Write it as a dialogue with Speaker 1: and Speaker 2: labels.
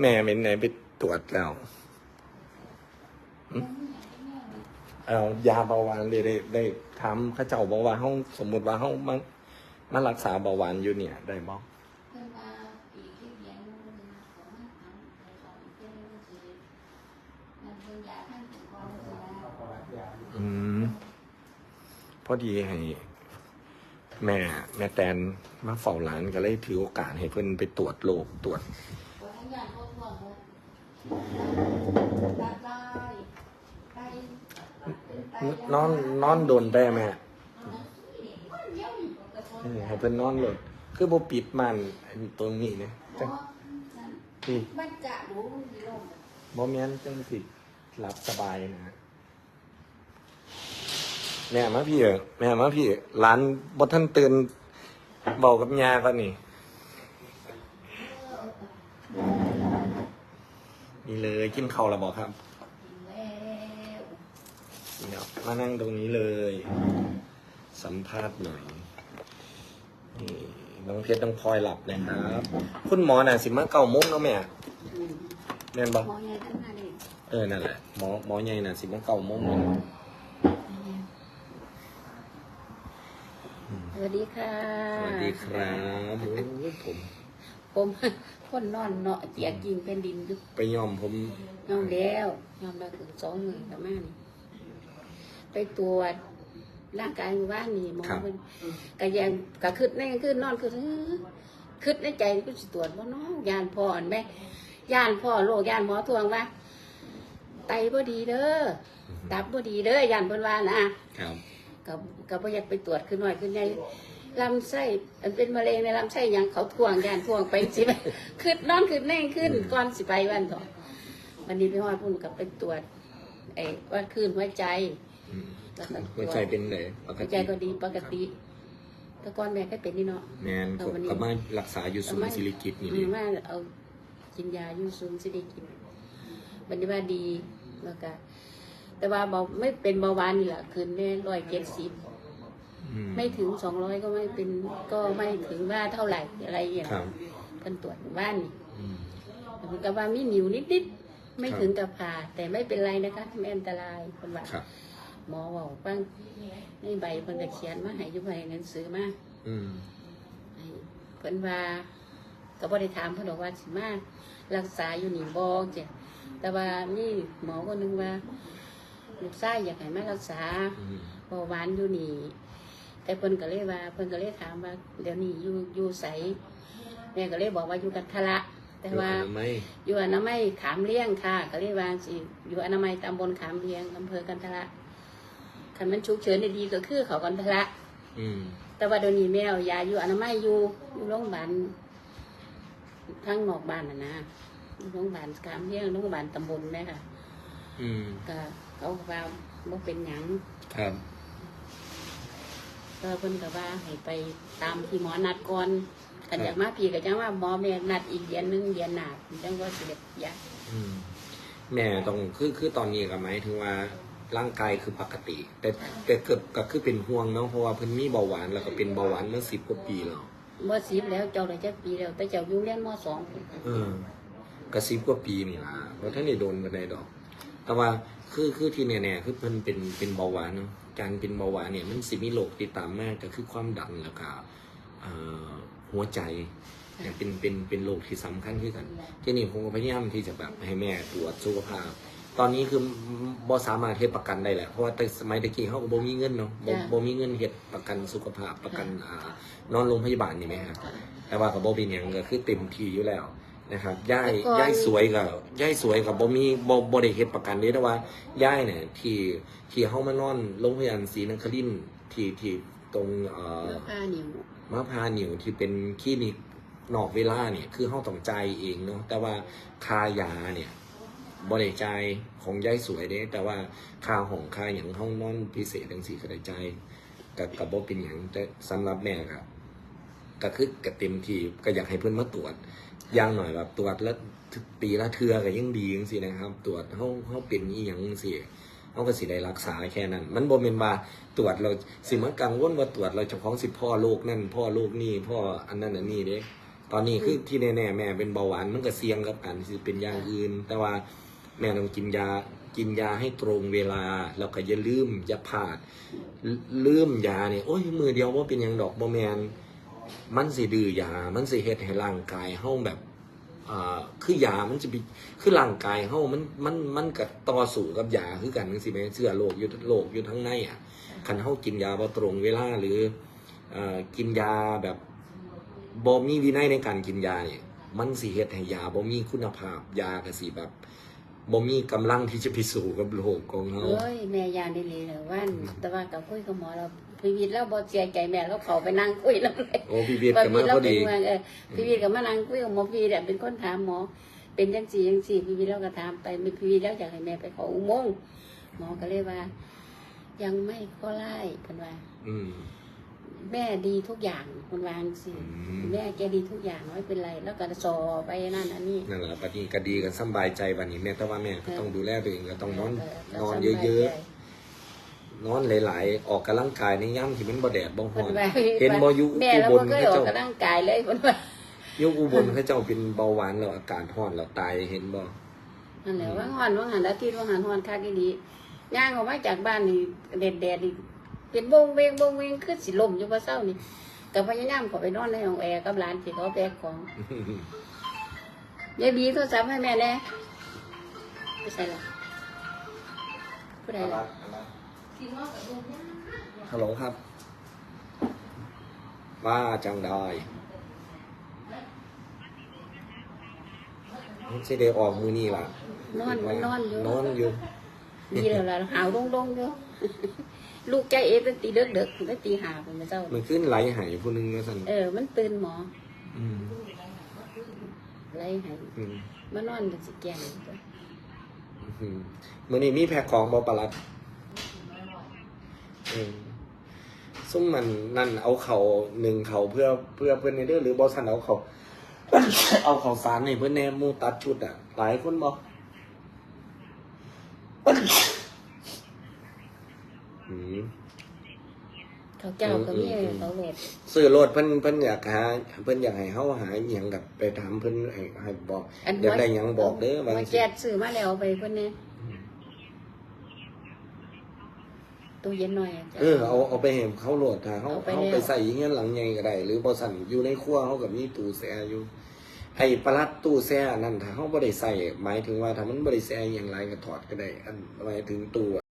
Speaker 1: แม่เป็นไหนไปตรวจแล้วเอายาเบาหวานเลยได้ได้ถามเข้าเจ้าเบอกว่าห้องสมมุติว่าห้องมันมันรักษาเบาหวานอยู่เนี่ย ได้บอก
Speaker 2: เพิ่นว่างมันเป็นของมันทำไปสอนเพิ่นก็คือมันเพิ่นอ
Speaker 1: ดีให้แม่แม่แตนมาเฝ้าหลานก็เลยถือโอกาสให้เพิ่นไปตรวจโรคตรวจ
Speaker 2: นไต
Speaker 1: นอนนอนโดนได้ไหม
Speaker 2: เดี๋ยวนี่กระทบ
Speaker 1: เออให้เพิ่นนอนโหลดคือบ่ปิดมันอันตรงนี้เนี่ย
Speaker 2: เพ
Speaker 1: จัง
Speaker 2: ราะนั่น
Speaker 1: ที่
Speaker 2: มันจะรู้ดีลง
Speaker 1: บ่แม่นจังสิหลับสบายนะแม่มาพี่เออแม่มาพี่หลานบ่ทันตื่นเบากับยาก่อน นี่นี่เลยกินข้าวแล้วบอกครับ
Speaker 2: กินแล้ว
Speaker 1: เดี๋ยวมานั่งตรงนี้เลย สัมภาษณ์หน่อยนี่น้องเพชรต้องพลอยหลับนะครับคุณหมอน่ะสิมาเก้าโมงเนาะแม่
Speaker 2: อืม
Speaker 1: แม่นบอก
Speaker 2: หมอใหญ่ทั้งนั้นเอง
Speaker 1: เออนั่นแหละหมอหมอใหญ่น่ะสิมาเก้าโมงเลย
Speaker 2: สวัสดีค่ะ
Speaker 1: สวัสดีครับโอ้ยผม
Speaker 2: ผมคนนอนเนาะเจียกินเป็นดินอยู่
Speaker 1: ไปย่อมผม
Speaker 2: ยอมแล้วยอมแล้วถึงสองหมื่นประมาณนี้ไปตรวจร่างกายว่านนี่หมอเป็นกะยังกะคืดในกลางคืนนอนคือคืดในใจก็สิตรวจว่าน้องยานพ่ออันแม่ยานพ่อโรคยานหมอทวงว่า ไตบ่ดีเด้อตับบ่ดีเด้อยานเพิ่นว่านะครับกับกับบ่อยากไปตรวจขึ้นหน่อยขึ้นใหญ่ ลำไส้อันเป็นมะเร็งในลำไส้หยังเขาทวงยานทวงไปสิไปคืดนอนคืดแน่ขึ้นก่อนสิไปวันต่อวันนี้พี่ฮอดพุ่นกับไปตรวจไอ้ว่าคลื่นหัวใจ
Speaker 1: อืม
Speaker 2: แล้วก็ตร
Speaker 1: หัว
Speaker 2: จ
Speaker 1: ใจเป็นไหนปก
Speaker 2: หัวใจ
Speaker 1: ติ
Speaker 2: ก็ดีปกติแต่ก่อนแม่ก็เป็นนี่เนาะ
Speaker 1: แมน
Speaker 2: เอาวันนี้
Speaker 1: ก็มารักษาอยู่ศูนย์ศิริกิตนี่
Speaker 2: อื
Speaker 1: ดิ
Speaker 2: มว่าเอากินยาอยู่ซุนสิได้กินบันนี้ว่าดีแล้วก็แต่ว่าเบาไม่เป็นเบาหวานนี่แหละคืนแม่ร้อยเจ็ดสิบ
Speaker 1: อื
Speaker 2: ไม่ถึงสองร้อยก็ไม่เป็นก็ไม่ถึงว่าเท่าไหร่อะไรอย่างเงี้ย
Speaker 1: ครับ
Speaker 2: เพิ่นตรวจบ้านนี่
Speaker 1: อืม
Speaker 2: เหมือนกับว่ามีหนิวนิดๆไม่
Speaker 1: ครับ
Speaker 2: ถึงกับผ่าแต่ไม่เป็นไรนะคะไม่อันตรายคนว่า
Speaker 1: ครับ
Speaker 2: หมอบอกฟังในใบเพิ่นก็เขียนมาให้อยู่ใบหนังสือมา
Speaker 1: อืม
Speaker 2: ให้เพิ่นว่าก็บ่ได้ถามเพิ่นบอกว่าสิมารักษาอยู่นี่บ่จ้ะแต่ว่านี่หมอคนหนึงว่าลูกชายอยากให้มารักษา
Speaker 1: อืม
Speaker 2: เบาหวานอยู่นี่ แต่เพิ่นก็เลยว่าเพิ่นก็เลยถามว่าเดี๋ยวนี้อยู่อยู่ไสแม่ก็เลยบอกว่าอยู่กันทะละแต่ว่า
Speaker 1: อยู่อนามัย
Speaker 2: อยู่อนามัยขามเลี้ยงค่ะ ก็เรียกว่าสิอยู่อนามัยตำบลขามเลี้ยงอำเภอกันทละคันมันฉุกเฉินได้ดีก็คือเขากันทละ
Speaker 1: อืม
Speaker 2: แต่ว่าเดี๋ยวนี้แมวยาอยู่อนามัยอยู่อยู่โรงพยาบาลทั้งนอกบ้านน่ะนะอยู่โรงพยาบาลขามเลี้ยงโรงพยาบาลตำบลเนี่ยค่ะ
Speaker 1: อืม
Speaker 2: ก็เขาก็ว่าบ่เป็นหยัง
Speaker 1: ครับ
Speaker 2: ก็เพิ่นก็ว่าให้ไปตามที่หมอนัดก่อนคันอยากมาพี่ก็จังว่าหมอแม่นัดอีกเดือนหนึงเดือนหน้าจังว่าสิเด็ดยา
Speaker 1: อืมแม่ต้องคือคือตอนนี้ก็หมายถึงว่าร่างกายคือปกติ แต่แต่เกิดก็คือเป็นห่วงเนาะเพราะว่าเพิ่นมีเบาหวานแล้วก็เป็นเบาหวานเมื่อสิบกว่าปีแล้ว
Speaker 2: เมื่อสิบแล้วเจ้าได้จักปีแล้วแต่เจ้าอยู่เรียนมสอง
Speaker 1: เออก็สิบกว่าปีนี่ล่ะเพราะท่านได้โดนกันได้ดอก แต่ว่า คือคือที่แน่ๆคือเพิ่นเป็นเป็นเบาหวานเนาะการเป็นเบาหวานเนี่ยมันสิมีโรคติดตามมาก็คือความดันแล้วก็เอ่อหัวใจเนี่ยเป็นเป็นเป็นโรคที่สำคัญที่กัน ที่นี่ผมก็พยายามที่จะแบบให้แม่ตรวจสุขภาพ ตอนนี้คือบ่สามารถเฮ็ดประกันได้แหละเพราะว่าแต่สมัยตะกี้เขาก็บ่มีเงินเนาะบ่บ่มีเงินเฮ็ดประกันสุขภาพประกันอ่านอนโรงพยาบาลนี่ไหมครับแต่ว่ากับบ่เป็นหยังก็คือเต็มที่อยู่แล้ว นะครับย่ายย่ายสวยกับย่ายสวยกับบ่มีบ่บ่ได้เฮ็ดประกันเด้แต่ว่าย่ายเนี่ยที่ที่เฮามานอนโรงพยาบาลศรีนครินทร์ที่ที่ตรงเอ่อ
Speaker 2: แล้วผ้านิ้ว
Speaker 1: มะพร้าวนิวที่เป็นคลินิกนอกเวลาเนี่ยคือเฮาต้องจ่ายเองเนาะแต่ว่าค่ายาเนี่ยบ่ได้จ่ายของย่ายสวยเด้แต่ว่าค่าห้องค่าหยังห้องนอนพิเศษจังซี่ก็ได้จ่ายก็ก็บ่เป็นหยังแต่สำหรับแม่ก็ก็คือก็เต็มที่ก็อยากให้เพิ่นมาตรวจ อย่างหน่อยแบบตรวจแล้วปีละเทือก็ยังดีจังซี่นะครับ ตรวจเฮาเฮาเป็นอีหยังจังซี่เฮาก็สิได้รักษาแค่นั้น มันบ่แม่นว่าตรวจเราสิมากังวลว่าตรวจเราเจ้าของสิพ่อโรคนั่นพ่อโรคนี่พ่ออันนั้นอันนี้เด้ตอนนี้คือที่แน่ๆแม่เป็นเบาหวานมันก็เสี่ยงกับการที่จะเป็นอย่างอื่น แต่ว่าแม่ต้องกินยากินยาให้ตรงเวลาแล้วก็อย่าลืมอย่าพลาดลืมยาเนี่ยโอ้ยมือเดียวว่าเป็นหยังดอกบ่แมน มันสิดื้อยา มันสิเฮ็ดให้ร่างกายเฮาแบบอ่าคือยา มันจะมีคือร่างกายเฮามันมันมันก็ต่อสู้กับยาคือกันจังซี่แม่เชื้อโรคอยู่โรคอยู่ทั้งในอะคันเฮากินยาบ่ตรงเวลาหรืออ่อกินยาแบบบ่มีวินัยในการกินยาเนี่ยมันสิเฮ็ดให้ยาบ่มีคุณภาพยาก็สิแบบ บ่มีกำลังที่จะพิสูจน์กับโลกของเฮา
Speaker 2: เอ้ยแม่ยานได้เลยเลยว่านแต่ว่ากับคุยกับหมอเราพีวิทย์แล้วบ่เสียใจแม่แล้วเขาไปนั่งคุยแล้วเลย
Speaker 1: โอ้พี่เวียดก็มาพอดี
Speaker 2: พีวิทย์กับมานั่งคุยกับหมอพีเนี่ยเป็นคนถามหมอ เป็นจังสี่จังสี่พีวิทย์แล้วก็ถามไปมีพีวิทย์แล้วอยากให้แม่ไปขออุโมงค์หมอก็เลยว่า ยังไม่ก็ไล่เพิ่นว่า
Speaker 1: อืม
Speaker 2: แม่ดีทุกอย่างคนวาจังสิ
Speaker 1: อืม
Speaker 2: แม่แกดีทุกอย่างไม่เป็นไร แล้วก็สอไปนั่นอันนี้
Speaker 1: นั่นแหละบัดนี้ก็ดีกันสำบายใจบัดนี้แม่แต่ว่าแม่ก็ต้องดูแลตัวเองก็ต้องนอน
Speaker 2: ก็
Speaker 1: นอน
Speaker 2: สบา
Speaker 1: เยอะ
Speaker 2: ใจ
Speaker 1: ๆนอนหลาย ๆ ออกกำลังกายในย่ำที่มันบ่แดดบ่ร้
Speaker 2: เพิ่
Speaker 1: อนน
Speaker 2: ว่า
Speaker 1: เห็นบ่อยู่
Speaker 2: แม่
Speaker 1: อุ
Speaker 2: แล้ว
Speaker 1: บล
Speaker 2: มันก็
Speaker 1: เขา
Speaker 2: ออก
Speaker 1: เจ้า
Speaker 2: กำลังกายเลยคนว่า
Speaker 1: อยู่อุบลเขาเจ้าเป็นเบาหวานแล้วอาการร้อนแล้วตายเห็นบ่
Speaker 2: นั่นแหละว่าหอนว่าหันอาทิตย์ว่าหันหอนคักอีดีย่างออกมาจากบ้านนี่แดดแดดนี่ เป็นวงเวงวงเวงคือสิลมอยู่ว่าเศร้านี่กับพยายามเขอไปนอนในห้องแอร์กับหลานที่เขาแบกของยายบีโทรศัพท์ให้แม่แน่ไม่ใช่หรอผู้ใดล่ะ
Speaker 1: ฮัลโหลครับ ว่าจังได้สิได้ออกมือนี่ล่ะ
Speaker 2: นอนมันนอนอยู่
Speaker 1: นอนอยู่
Speaker 2: ดีแล้วล่ะหาวดงดงๆอยู่ลูกใจเอตั้งตีเด็กเด็กตั้งตีหาเป็นเจ้า
Speaker 1: มันขึ้นไหลหายผู้หนึงว่าซั่น
Speaker 2: เออ มันตื่นหมอ
Speaker 1: อืม
Speaker 2: ไรใหาย
Speaker 1: อืม
Speaker 2: มานอนเป็นสิแกงจ้ะ
Speaker 1: อืมมื้อนี้มีแพ็คของบ่ปลารัดอืมซุ่มมันนั่นเอาเขาหนึ่งเขาเพื่อเพื่อเพื่อนในเด้อหรือบ่ซั่นเอาเขา เอาเขาสารให้เพิ่นแน่หมู่ตัดชุดอะ หลายคนบ่อืม
Speaker 2: เขาเจ้าก็มี
Speaker 1: อืมอืม
Speaker 2: เขาโหลด
Speaker 1: ซื้อรถเพิ่นเพิ่นอยากหาเพิ่นอยากให้เฮาหาอหยังกับไปถามเพิ่นให้ให้บอก
Speaker 2: อัน
Speaker 1: อยากได้หยังบอกเด้อว่า
Speaker 2: ว่า
Speaker 1: จัง
Speaker 2: แจ
Speaker 1: ซี่
Speaker 2: ดซื้อมาแล้วเอาไปเพิ่นเนี่ยตู้เย็นหน่อยะจ้ะ
Speaker 1: เออเอาเอาไปให้เขาโหลดถ้าเฮา
Speaker 2: เอาไป
Speaker 1: เฮา
Speaker 2: แล้ว
Speaker 1: ไปใส่เงี้ยหลังใหญ่ก็ได้ หรือบ่สั่นอยู่ในครัวเฮาก็มีตู้แช่อยู่ ไอ้ปลัดตู้แช่นั่นถ้าเขาบริใส่หมายถึงว่าถ้ามันบ่ได้แช่อย่างไรก็ถอดก็ได้ อันหมายถึงตัว